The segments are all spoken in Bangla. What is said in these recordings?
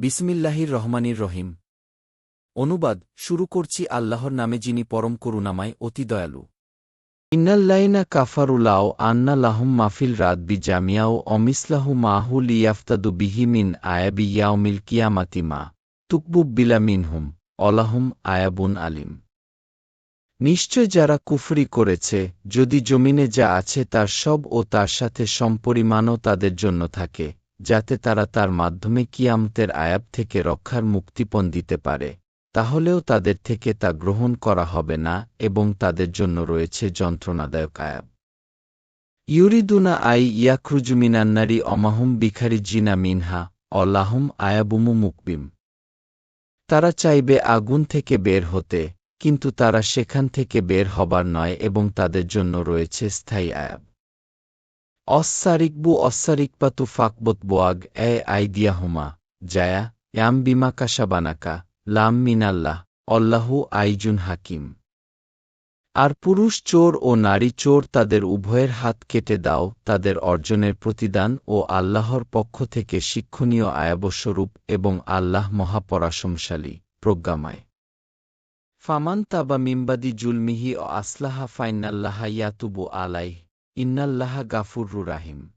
বিসমিল্লাহির রহমানির রহিম। অনুবাদ, শুরু করছি আল্লাহর নামে যিনি পরম করুণাময়, অতি দয়ালু। ইন্নাল্লাইনা কাফারুলাও আন্না লাহুম মাফিল রাত বি জামিয়াও অমিসলাহু মাহুল ইয়াফতাদু বিহিমিন আয়াবি ইয়াউমিল কিয়ামাতিমা তুকবুব বিলা মিনহুম, অলাহুম আয়াবুন আলিম। নিশ্চয় যারা কুফরি করেছে, যদি জমিনে যা আছে তার সব ও তার সাথে সম্পরিমাণও তাদের জন্য থাকে। যাতে তারা তার মাধ্যমে কিয়ামতের আয়াব থেকে রক্ষার মুক্তিপণ দিতে পারে। তাহলেও তাদের থেকে তা গ্রহণ করা হবে না এবং তাদের জন্য রয়েছে যন্ত্রণাদায়ক আয়াব। ইউরিদুনা আই ইয়াকরুজুমিনান্নারি অমাহুম বিখারি জিনা মিনহা অলাহুম আয়াবুমু মুকবিম। তারা চাইবে আগুন থেকে বের হতে, কিন্তু তারা সেখান থেকে বের হবার নয় এবং তাদের জন্য রয়েছে স্থায়ী আয়াব। অস্সারিকবু অস্সারিকপাতু ফাকবত বোয়াগ এ আইদিয়াহুমা জায়া, ইয়াম বিমা কাশাবানাকা লাম মিনাল্লাহ, অল্লাহু আইজুন হাকিম। আর পুরুষ চোর ও নারী চোর তাদের উভয়ের হাত কেটে দাও, তাদের অর্জনের প্রতিদান ও আল্লাহর পক্ষ থেকে শিক্ষণীয় আয়াবস্বরূপ এবং আল্লাহ মহাপরাশমশালী, প্রজ্ঞাময়। ফামান তাবা মিম্বাদি জুলমিহি ও আসলাহা ফাইনাল্লাহা ইয়াতুবু আলাই ইন্নাল্লাহা গাফুররু রাহিম।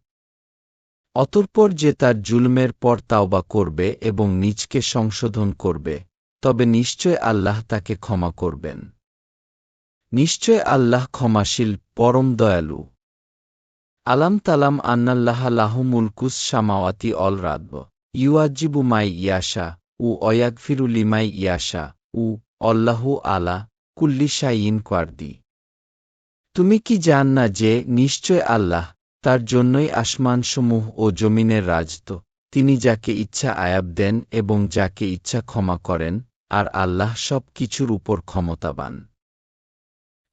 অতঃপর যে তার জুলমের পর তাওবা করবে এবং নিজকে সংশোধন করবে, তবে নিশ্চয় আল্লাহ তাকে ক্ষমা করবেন। নিশ্চয় আল্লাহ ক্ষমাশীল, পরম দয়ালু। আলাম তালাম আন্নাল্লাহা লাহু মুলকুস সামাওয়াতি অল রাদব। ইউয়াজিবু মাই ইয়াশা, উ অয়াগফিরু লিমাই ইয়াশা, উ অল্লাহু আলা কুল্লি শাইন কোয়ার্দি তুমি কি জান না যে, নিশ্চয় আল্লাহ, তার জন্যই আসমানসমূহ ও জমিনের রাজত তিনি যাকে ইচ্ছা আয়াব দেন এবং যাকে ইচ্ছা ক্ষমা করেন, আর আল্লাহ সব কিছুর উপর ক্ষমতাবান।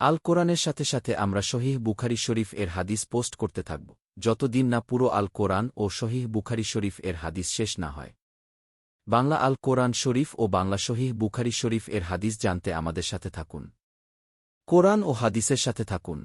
আল কোরআনের সাথে সাথে আমরা শহীহ বুখারি শরীফ এর হাদিস পোস্ট করতে থাকব, যতদিন না পুরো আল কোরআন ও শহীহ বুখারি শরীফ এর হাদিস শেষ না হয়। বাংলা আল কোরআন শরীফ ও বাংলা শহীহ বুখারি শরীফ এর হাদিস জানতে আমাদের সাথে থাকুন। কোরআন ও হাদিসের সাথে থাকুন।